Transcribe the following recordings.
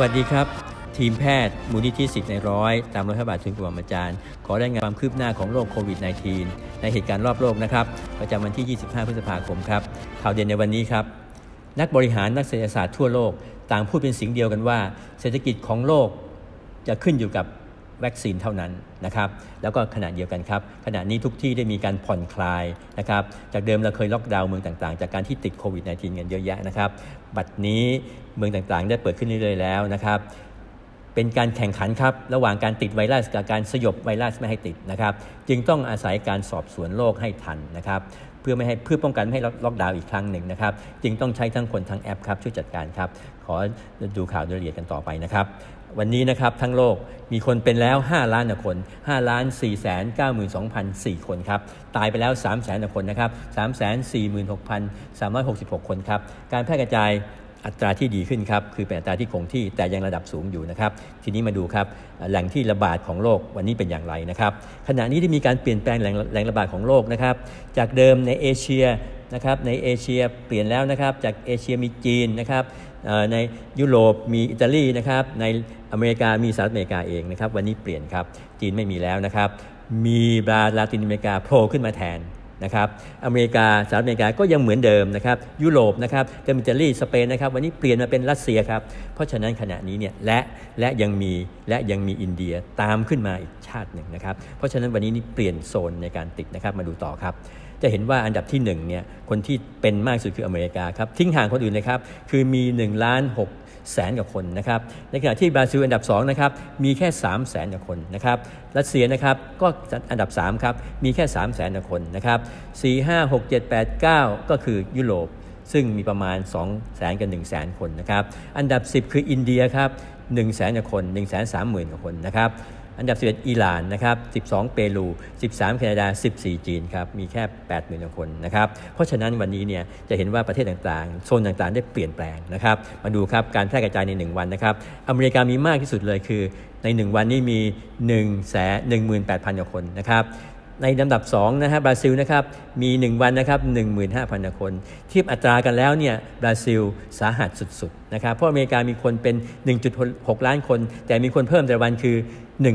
วัสดีครับ ทีมแพทย์มูลนิธิสิทธิ์ในร้อยตามรอยพระบาททุนกระหม่อมอาจารย์ ขอรายงานความคืบหน้าของโรคโควิด -19 ในเหตุการณ์รอบโลกนะครับประจำวันที่ 25 พฤษภาคมครับ ข่าวเด่นในวันนี้ครับ นักบริหารนักเศรษฐศาสตร์ทั่วโลก ต่างพูดเป็นเสียงเดียวกันว่า เศรษฐกิจของโลกจะขึ้นอยู่กับ วัคซีนเท่านั้นนะครับแล้วก็ขณะเดียวกันครับขณะนี้ทุกที่ได้มีการผ่อนคลายนะครับจากเดิมเราเคยล็อกดาวน์เมืองต่างๆ จากการที่ติดโควิด -19 กันเยอะแยะนะครับบัดนี้เมืองต่างๆ ได้เปิดขึ้นเรื่อยๆแล้วนะครับเป็นการแข่งขันครับระหว่างการติดไวรัสกับการสยบไวรัสไม่ให้ติดนะครับจึงต้องอาศัยการสอบสวนโรคให้ทันนะครับเพื่อไม่ให้เพื่อป้องกันไม่ให้ล็อกดาวน์อีกครั้งหนึ่งนะครับจึงต้องใช้ทั้งคนทั้งแอปครับช่วยจัดการครับขอดูข่าวโดยละเอียดกันต่อไปนะครับ วันนี้นะครับทั้งโลกมีคนเป็นแล้ว 5 ล้านคน5ล้าน4แสน92,004 คนครับ ตายไปแล้ว3แสนคนนะครับ3แสน46,366 คนครับ การแพร่กระจายอัตราที่ดีขึ้นครับ คือเป็นอัตราที่คงที่แต่ยังระดับสูงอยู่นะครับ ทีนี้มาดูครับแหล่งที่ระบาดของโรควันนี้เป็นอย่างไรนะครับ ขณะนี้ที่มีการเปลี่ยนแปลงแหล่งแหล่งระบาดของโรคนะครับ จากเดิมในเอเชียนะครับในเอเชียเปลี่ยนแล้วนะครับ จากเอเชียมีจีนนะครับในยุโรปมีอิตาลีนะครับใน อเมริกามีสหรัฐอเมริกาเองนะครับวันนี้เปลี่ยนครับจีนไม่มีแล้วนะครับมีบราลาตินอเมริกาโผล่ขึ้นมาแทนนะครับอเมริกาสหรัฐอเมริกาก็ยังเหมือนเดิมนะครับยุโรปนะครับเดมิเตอรี่สเปนนะครับวันนี้เปลี่ยนมาเป็นรัสเซียครับเพราะฉะนั้นขณะนี้เนี่ยและและยังมีและยังมีอินเดียตามขึ้นมาอีกชาติหนึ่งนะครับเพราะฉะนั้นวันนี้นี่เปลี่ยนโซนในการติดนะครับมาดูต่อครับ จะเห็นว่าอันดับที่1เนี่ยคนที่เป็นมากสุดคืออเมริกาครับทิ้งห่างคนอื่นเลยครับคือมี1ล้าน6 แสนกว่าคนนะครับ ในขณะที่บราซิลอันดับ2นะครับมีแค่ 3 0 0แสนกว่าคนนะครับรัสเซียนะครับก็อันดับ3ครับมีแค่ 3 0 0แสนกว่าคนนะครับ4 5 6 7 8 9 ก็คือยุโรปซึ่งมีประมาณ 2 0 0แสนกับ1 0 0 0 0 0 คนนะครับ อันดับ 10 คืออินเดียครับ1 0 0 0 0แสนกว่าคน 1 3 0 0 0 0 กว่าคนนะครับ อันดับ 11 อิหร่านนะครับ 12 เปรู 13 แคนาดา 14 จีนครับ มีแค่ 80,000 คนนะครับ เพราะฉะนั้นวันนี้เนี่ยจะเห็นว่าประเทศต่างๆ โซนต่างๆ ได้เปลี่ยนแปลงนะครับ มาดูครับ การแพร่กระจายใน 1 วันนะครับ อเมริกามีมากที่สุดเลยคือใน 1 วันนี้มี1แสน18,000 กว่าคนนะครับ ในลำดับ2นะฮะบราซิลนะครับมี 1 วันนะครับ15,000กว่าคน เทียบอัตรากันแล้วเนี่ยบราซิลสาหัสสุดๆนะครับเพราะอเมริกามีคนเป็น 1.6 ล้านคน แต่มีคนเพิ่มแต่วันคือ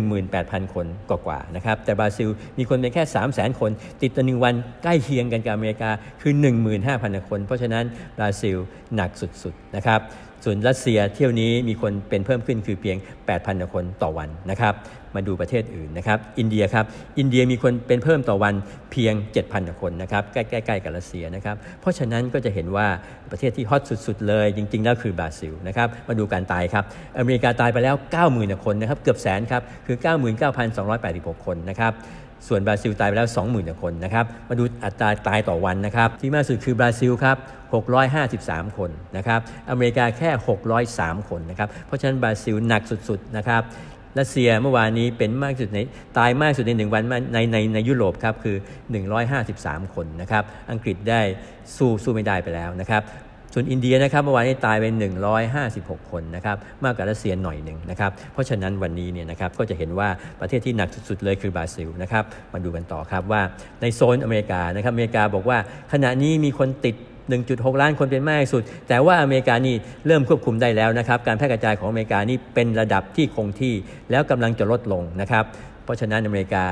18,000 คนกว่าๆนะครับแต่บราซิลมีคนเป็นแค่ 300,000 คน ติดต่อหนึ่งวันใกล้เคียงกันกับอเมริกาคือ 15,000 คน เพราะฉะนั้นบราซิลหนักสุดๆนะครับ ส่วนรัสเซียเที่ยวนี้มีคนเป็นเพิ่มขึ้นคือเพียง 8,000 คนต่อวันนะครับ มาดูประเทศอื่นนะครับ อินเดียครับ อินเดียมีคนเป็นเพิ่มต่อวันเพียง 7,000 คนนะครับ ใกล้ๆกับรัสเซียนะครับ เพราะฉะนั้นก็จะเห็นว่าประเทศที่ฮอตสุดๆ เลยจริงๆ แล้วคือบราซิลนะครับ มาดูการตายครับ อเมริกาตายไปแล้ว 90,000 คนนะครับ เกือบแสนครับ คือ 99,286 คนนะครับ ส่วนบราซิลตายไปแล้ว 20,000คนนะครับ มาดูอัตราตายต่อวันนะครับ ที่มากสุดคือบราซิลครับ 653 คนนะครับ อเมริกาแค่ 603 คนนะครับ เพราะฉะนั้นบราซิลหนักสุดๆนะครับรัสเซียเมื่อวานนี้เป็นมากสุดในตายมากสุดในหนึ่งวันในในในยุโรปครับคือ 153 คนนะครับ อังกฤษได้สู้สู้ไม่ได้ไปแล้วนะครับ ส่วนอินเดียนะครับเมื่อวานนี้ตายไป 156 คนนะครับมากกว่ารัสเซียหน่อยหนึ่งนะครับเพราะฉะนั้นวันนี้เนี่ยนะครับก็จะเห็นว่าประเทศที่หนักสุดๆเลยคือบราซิลนะครับมาดูกันต่อครับว่าในโซนอเมริกานะครับอเมริกาบอกว่าขณะนี้มีคนติด1.6 ล้านคนเป็นมากสุด แต่ว่าอเมริกานี่เริ่มควบคุมได้แล้วนะครับ การแพร่กระจายของอเมริกานี่เป็นระดับที่คงที่ แล้วกำลังจะลดลงนะครับ เพราะฉะนั้นอเมริกา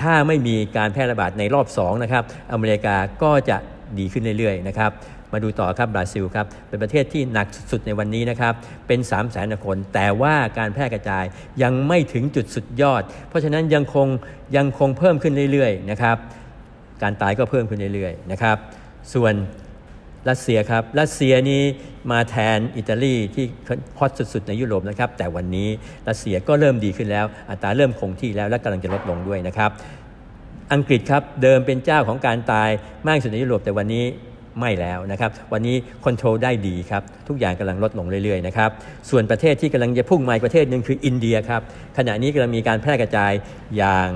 ถ้าไม่มีการแพร่ระบาดในรอบ2นะครับ อเมริกาก็จะดีขึ้นเรื่อยๆนะครับ มาดูต่อครับบราซิลครับเป็นประเทศที่หนักสุดในวันนี้นะครับเป็น 3 0 0แสนคน แต่ว่าการแพร่กระจายยังไม่ถึงจุดสุดยอด เพราะฉะนั้นยังคงยังคงเพิ่มขึ้นเรื่อยๆนะครับการตายก็เพิ่มขึ้นเรื่อยๆนะครับส่วนรัสเซียครับรัสเซียนี้มาแทนอิตาลีที่ฮอตสุดๆในยุโรปนะครับแต่วันนี้รัสเซียก็เริ่มดีขึ้นแล้ว อัตราเริ่มคงที่แล้วและกำลังจะลดลงด้วยนะครับอังกฤษครับเดิมเป็นเจ้าของการตายมากที่สุดในยุโรปแต่วันนี้ ไม่แล้วนะครับ วันนี้คอนโทรลได้ดีครับ ทุกอย่างกำลังลดลงเรื่อยๆนะครับ ส่วนประเทศที่กำลังจะพุ่งมาประเทศหนึ่งคืออินเดียครับ ขณะนี้กำลังมีการแพร่กระจายอย่าง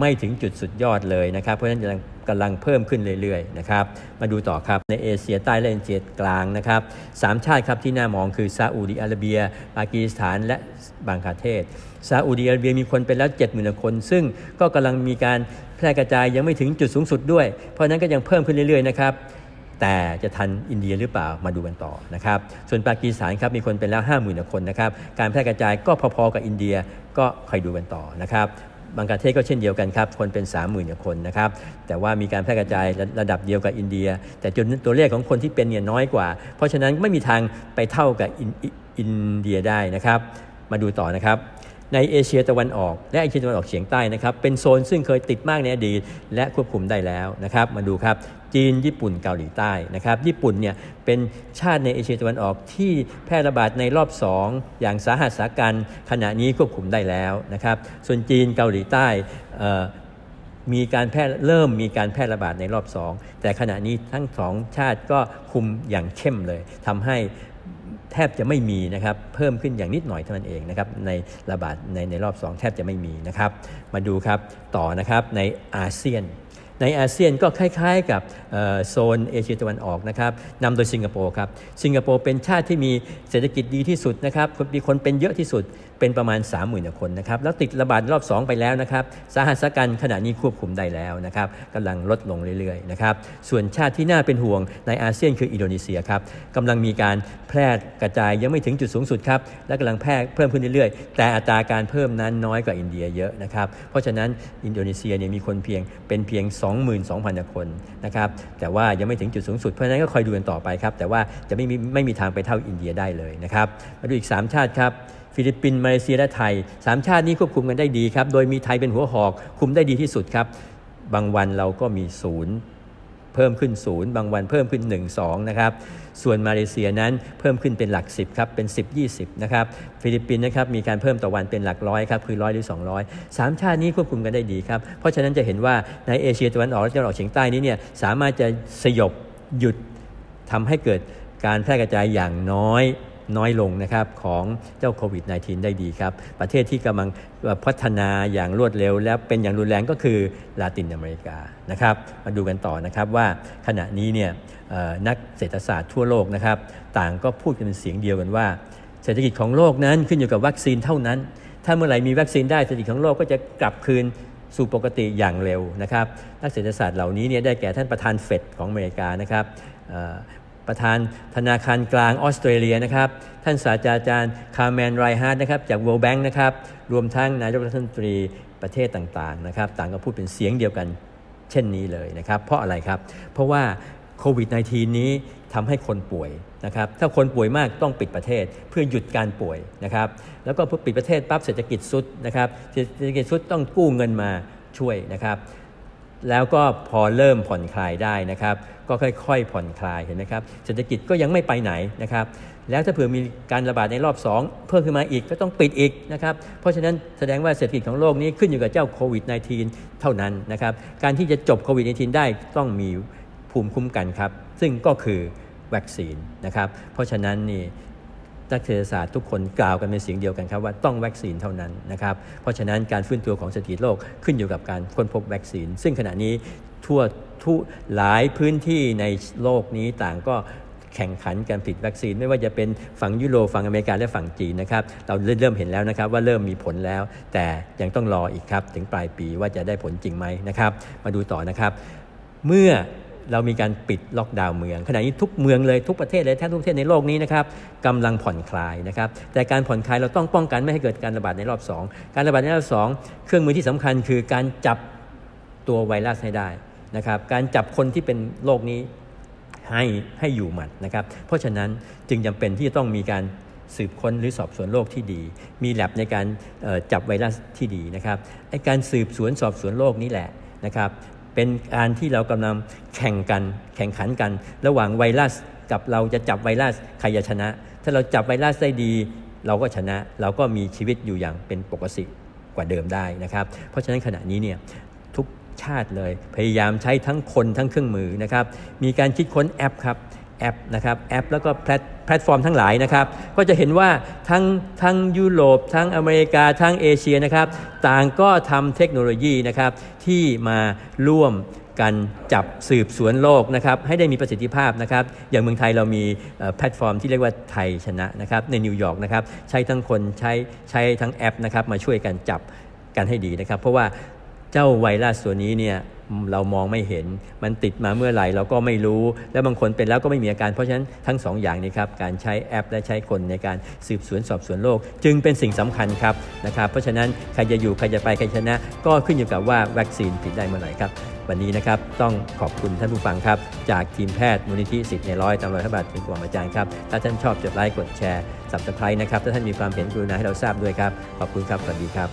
ไม่ถึงจุดสุดยอดเลยนะครับ เพราะฉะนั้นกำลังกำลังเพิ่มขึ้นเรื่อยๆนะครับ มาดูต่อครับในเอเชียใต้และเอเชียกลางนะครับสามชาติครับที่น่ามองคือซาอุดิอาระเบีย ปากีสถานและบังคลาเทศซาอุดิอาระเบียมีคนเป็นแล้ว70,000คน ซึ่งก็กำลังมีการแพร่กระจายยังไม่ถึงจุดสูงสุดด้วย เพราะนั้นก็ยังเพิ่มขึ้นเรื่อยๆนะครับ แต่จะทันอินเดียหรือเปล่ามาดูกันต่อนะครับส่วนปากีสถานครับมีคนเป็นแล้ว 5 0,000คนนะครับการแพร่กระจายก็พอๆกับอินเดียก็คอยดูกันต่อนะครับบางประเทศก็เช่นเดียวกันครับคนเป็น 30,000กว่าคนนะครับแต่ว่ามีการแพร่กระจายระดับเดียวกับอินเดีย แต่จนตัวเลขของคนที่เป็นเนี่ยน้อยกว่า เพราะฉะนั้นไม่มีทางไปเท่ากับอินเดียได้นะครับ มาดูต่อนะครับในเอเชียตะวันออก และเอเชียตะวันออกเฉียงใต้นะครับเป็นโซนซึ่งเคยติดมากในอดีตและควบคุมได้แล้วนะครับมาดูครับ จีน ญี่ปุ่นเกาหลีใต้นะครับญี่ปุ่นเนี่ยเป็นชาติในเอเชียตะวันออกที่แพร่ระบาดในรอบ 2 อย่างสาหัสสากันขณะนี้ควบคุมได้แล้วนะครับส่วนจีนเกาหลีใต้มีการแพร่เริ่มมีการแพร่ระบาดในรอบ 2 แต่ขณะนี้ทั้งสองชาติก็คุมอย่างเข้มเลยทำให้แทบจะไม่มีนะครับเพิ่มขึ้นอย่างนิดหน่อยเท่านั้นเองนะครับในระบาดในในรอบ 2 แทบจะไม่มีนะครับ มาดูครับต่อนะครับในอาเซียน ในอาเซียนก็คล้ายๆกับโซนเอเชียตะวันออกนะครับนำโดยสิงคโปร์ครับ สิงคโปร์เป็นชาติที่มีเศรษฐกิจดีที่สุดนะครับมีคนเป็นเยอะที่สุดเป็นประมาณ 30,000คนนะครับ แล้วติดระบาดรอบ 2 ไปแล้วนะครับ สาหัสกันขณะนี้ควบคุมได้แล้วนะครับกำลังลดลงเรื่อยๆนะครับ ส่วนชาติที่น่าเป็นห่วงในอาเซียนคืออินโดนีเซียครับกำลังมีการแพร่กระจายยังไม่ถึงจุดสูงสุดครับ และกำลังแพร่เพิ่มขึ้นเรื่อยๆ แต่อัตราการเพิ่มนั้นน้อยกว่าอินเดียเยอะนะครับ เพราะฉะนั้นอินโดนีเซียเนี่ยมีคนเพียงเป็นเพียง22,000คนนะครับแต่ว่ายังไม่ถึงจุดสูงสุดเพราะฉะนั้นก็คอยดูกันต่อไปครับแต่ว่าจะไม่มีไม่มีทางไปเท่าอินเดียได้เลยนะครับมาดูอีก 3 ชาติครับฟิลิปปินส์มาเลเซียและไทยสามชาตินี้ควบคุมกันได้ดีครับโดยมีไทยเป็นหัวหอกคุมได้ดีที่สุดครับบางวันเราก็มีศูนย์ เพิ่มขึ้นศูนย์บางวันเพิ่มขึ้น 1 2 นะครับ ส่วนมาเลเซียนั้นเพิ่มขึ้นเป็นหลัก 10 ครับ เป็น 10 20 นะครับ ฟิลิปปินส์นะครับมีการเพิ่มต่อวันเป็นหลักร้อยครับ คือร้อยหรือ 200สามชาตินี้ควบคุมกันได้ดีครับ เพราะฉะนั้นจะเห็นว่าในเอเชียตะวันออกและตะวันออกเฉียงใต้นี้เนี่ยสามารถจะสยบหยุดทำให้เกิดการแพร่กระจายอย่างน้อย น้อยลงนะครับของเจ้าโควิด -19 ได้ดีครับ ประเทศที่กำลังพัฒนาอย่างรวดเร็ว และเป็นอย่างรุนแรงก็คือลาตินอเมริกานะครับมาดูกันต่อนะครับว่าขณะนี้เนี่ยนักเศรษฐศาสตร์ทั่วโลกนะครับต่างก็พูดกันเป็นเสียงเดียวกันว่า เศรษฐกิจของโลกนั้นขึ้นอยู่กับวัคซีนเท่านั้น ถ้าเมื่อไหร่มีวัคซีนได้เศรษฐกิจของโลกก็จะกลับคืนสู่ปกติอย่างเร็วนะครับนักเศรษฐศาสตร์เหล่านี้เนี่ยได้แก่ท่านประธานเฟดของอเมริกานะครับ ประธานธนาคารกลางออสเตรเลียนะครับท่านศาสตราจารย์คาร์แมนไรฮาร์ดนะครับจาก World Bank นะครับรวมทั้งนายกรัฐมนตรีประเทศต่างๆนะครับต่างก็พูดเป็นเสียงเดียวกันเช่นนี้เลยนะครับเพราะอะไรครับ เพราะว่าโควิด -19 นี้ทำให้คนป่วยนะครับถ้าคนป่วยมากต้องปิดประเทศเพื่อหยุดการป่วยนะครับแล้วก็พอปิดประเทศปั๊บเศรษฐกิจสุดนะครับเศรษฐกิจสุดต้องกู้เงินมาช่วยนะครับ แล้วก็พอเริ่มผ่อนคลายได้นะครับ ก็ค่อย ๆ ผ่อนคลายเห็นไหมครับเศรษฐกิจก็ยังไม่ไปไหนนะครับ แล้วถ้าเผื่อมีการระบาดในรอบ 2 เพิ่มขึ้นมาอีกก็ต้องปิดอีกนะครับ เพราะฉะนั้นแสดงว่าเศรษฐกิจของโลกนี้ขึ้นอยู่กับเจ้าโควิด -19 เท่านั้นนะครับ การที่จะจบโควิด -19 ได้ต้องมีภูมิคุ้มกันครับ ซึ่งก็คือวัคซีนนะครับ เพราะฉะนั้นนี่ นักเศรษฐศาสตร์ทุกคนกล่าวกันเป็นเสียงเดียวกันครับว่าต้องวัคซีนเท่านั้นนะครับเพราะฉะนั้นการฟื้นตัวของเศรษฐกิจโลกขึ้นอยู่กับการค้นพบวัคซีน ซึ่งขณะนี้ทั่วทุหลายพื้นที่ในโลกนี้ต่างก็แข่งขันการผลิตวัคซีนไม่ว่าจะเป็นฝั่งยุโรปฝั่งอเมริกาและฝั่งจีนนะครับเราเริ่มเห็นแล้วนะครับว่าเริ่มมีผลแล้ว แต่ยังต้องรออีกครับถึงปลายปีว่าจะได้ผลจริงไหมนะครับ มาดูต่อนะครับ เมื่อ เรามีการปิดล็อกดาวน์เมือง ขณะนี้ทุกเมืองเลยทุกประเทศเลยแทบทุกประเทศในโลกนี้นะครับกำลังผ่อนคลายนะครับ แต่การผ่อนคลายเราต้องป้องกันไม่ให้เกิดการระบาดในรอบ 2 การระบาดในรอบ 2 เครื่องมือที่สำคัญคือการจับตัวไวรัสให้ได้นะครับ การจับคนที่เป็นโรคนี้ให้ให้อยู่หมัดนะครับ เพราะฉะนั้นจึงจำเป็นที่จะต้องมีการสืบค้นหรือสอบสวนโรคที่ดี มีแลบในการจับไวรัสที่ดีนะครับไอการสืบสวนสอบสวนโรคนี้แหละนะครับ เป็นการที่เรากำลังแข่งกัน แข่งขันกัน ระหว่างไวรัสกับเราจะจับไวรัสใครจะชนะ ถ้าเราจับไวรัสได้ดี เราก็ชนะ เราก็มีชีวิตอยู่อย่างเป็นปกติกว่าเดิมได้นะครับ เพราะฉะนั้นขณะนี้เนี่ยทุกชาติเลยพยายามใช้ทั้งคนทั้งเครื่องมือนะครับ มีการคิดค้นแอปครับ แอปนะครับแอปแล้วก็แพลตแพลตฟอร์มทั้งหลายนะครับก็จะเห็นว่าทั้งทั้งยุโรป ทั้งอเมริกา ทั้งเอเชียนะครับต่างก็ทำเทคโนโลยีนะครับที่มาร่วมกันจับสืบสวนโลกนะครับให้ได้มีประสิทธิภาพนะครับอย่างเมืองไทยเรามีแพลตฟอร์มที่เรียกว่าไทยชนะนะครับในนิวยอร์กนะครับใช้ทั้งคนใช้ใช้ทั้งแอปนะครับมาช่วยกันจับกันให้ดีนะครับ เพราะว่า เจ้าไวรัสตัวนี้เนี่ยเรามองไม่เห็น มันติดมาเมื่อไหร่เราก็ไม่รู้ แล้วบางคนเป็นแล้วก็ไม่มีอาการ เพราะฉะนั้นทั้งสองอย่างนี้ครับ การใช้แอปและใช้คนในการสืบสวนสอบสวนโรคจึงเป็นสิ่งสำคัญครับนะครับ เพราะฉะนั้นใครจะอยู่ใครจะไปใครชนะ ก็ขึ้นอยู่กับว่าวัคซีนติดได้เมื่อไหร่ครับ วันนี้นะครับต้องขอบคุณท่านผู้ฟังครับ จากทีมแพทย์มูลนิธิสิทธิ์ในร้อยตามรอยพระบาทถึงกว่าอาจารย์ครับ ถ้าท่านชอบจดไลค์กดแชร์สับสไครต์นะครับ ถ้าท่านมีความเห็นกรุณาให้เราทราบด้วยครับ ขอบคุณครับ สวัสดีครับ